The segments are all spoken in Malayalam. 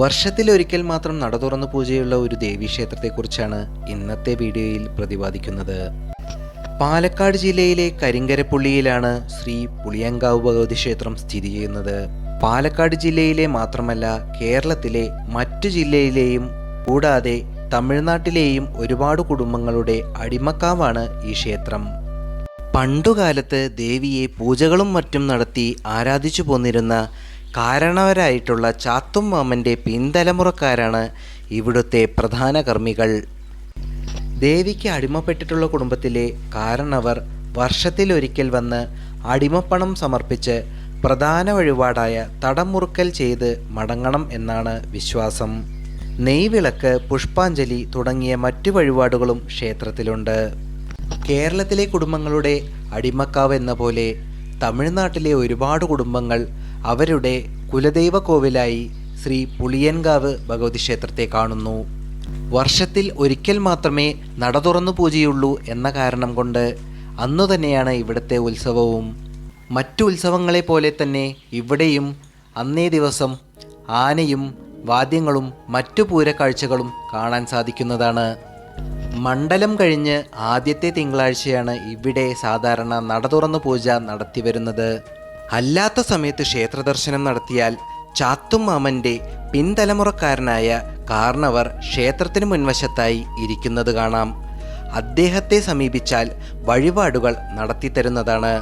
വർഷത്തിലൊരിക്കൽ മാത്രം നട തുറന്നു പൂജയുള്ള ഒരു ദേവീക്ഷേത്രത്തെക്കുറിച്ചാണ് ഇന്നത്തെ വീഡിയോയിൽ പ്രതിപാദിക്കുന്നത്. പാലക്കാട് ജില്ലയിലെ കരിങ്കരപ്പുള്ളിയിലാണ് ശ്രീ പുളിയങ്കാവ് ഭഗവതി ക്ഷേത്രം സ്ഥിതി ചെയ്യുന്നത്. പാലക്കാട് ജില്ലയിലെ മാത്രമല്ല കേരളത്തിലെ മറ്റു ജില്ലയിലെയും കൂടാതെ തമിഴ്നാട്ടിലെയും ഒരുപാട് കുടുംബങ്ങളുടെ അടിമക്കാവാണ് ഈ ക്ഷേത്രം. പണ്ടുകാലത്ത് ദേവിയെ പൂജകളും മറ്റും നടത്തി ആരാധിച്ചു പോന്നിരുന്ന കാരണവരായിട്ടുള്ള ചാത്തും മാമന്റെ പിൻതലമുറക്കാരാണ് ഇവിടുത്തെ പ്രധാന കർമ്മികൾ. ദേവിക്ക് അടിമപ്പെട്ടിട്ടുള്ള കുടുംബത്തിലെ കാരണവർ വർഷത്തിലൊരിക്കൽ വന്ന് അടിമപ്പണം സമർപ്പിച്ച് പ്രധാന വഴിപാടായ തടമുറുക്കൽ ചെയ്ത് മടങ്ങണം എന്നാണ് വിശ്വാസം. നെയ്വിളക്ക് പുഷ്പാഞ്ജലി തുടങ്ങിയ മറ്റു വഴിപാടുകളും ക്ഷേത്രത്തിലുണ്ട്. കേരളത്തിലെ കുടുംബങ്ങളുടെ അടിമക്കാവ് എന്ന പോലെ തമിഴ്നാട്ടിലെ ഒരുപാട് കുടുംബങ്ങൾ അവരുടെ കുലദൈവ കോവിലായി ശ്രീ പുളിയൻകാവ് ഭഗവതി ക്ഷേത്രത്തെ കാണുന്നു. വർഷത്തിൽ ഒരിക്കൽ മാത്രമേ നട തുറന്നു പൂജയുള്ളൂ എന്ന കാരണം കൊണ്ട് അന്നു തന്നെയാണ് ഇവിടുത്തെ ഉത്സവവും. മറ്റു ഉത്സവങ്ങളെ പോലെ തന്നെ ഇവിടെയും അന്നേ ദിവസം ആനയും വാദ്യങ്ങളും മറ്റു പൂരക്കാഴ്ചകളും കാണാൻ സാധിക്കുന്നതാണ്. മണ്ഡലം കഴിഞ്ഞ് ആദ്യത്തെ തിങ്കളാഴ്ചയാണ് ഇവിടെ സാധാരണ നട തുറന്നു പൂജ നടത്തി വരുന്നത്. അല്ലാത്ത സമയത്ത് ക്ഷേത്രദർശനം നടത്തിയാൽ ചാത്തും മാമന്റെ പിൻതലമുറക്കാരനായ കാർണവർ ക്ഷേത്രത്തിന് മുൻവശത്തായി ഇരിക്കുന്നത് കാണാം. അദ്ദേഹത്തെ സമീപിച്ചാൽ വഴിപാടുകൾ നടത്തിത്തരുന്നതാണ്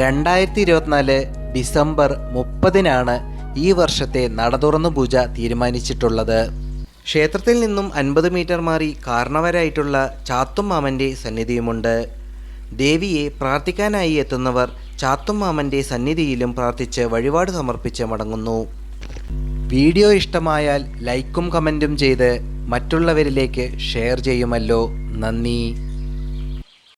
രണ്ടായിരത്തി ഇരുപത്തിനാല് ഡിസംബർ മുപ്പതിനാണ് ഈ വർഷത്തെ നട തുറന്നു പൂജ തീരുമാനിച്ചിട്ടുള്ളത്. ക്ഷേത്രത്തിൽ നിന്നും അൻപത് മീറ്റർ മാറി കാരണവരായിട്ടുള്ള ചാത്തും മാമന്റെ സന്നിധിയുമുണ്ട്. ദേവിയെ പ്രാർത്ഥിക്കാനായി എത്തുന്നവർ ചാത്തും മാമന്റെ സന്നിധിയിലും പ്രാർത്ഥിച്ച് വഴിപാട് സമർപ്പിച്ച് മടങ്ങുന്നു. വീഡിയോ ഇഷ്ടമായാൽ ലൈക്കും കമന്റും ചെയ്ത് മറ്റുള്ളവരിലേക്ക് ഷെയർ ചെയ്യുമല്ലോ. നന്ദി.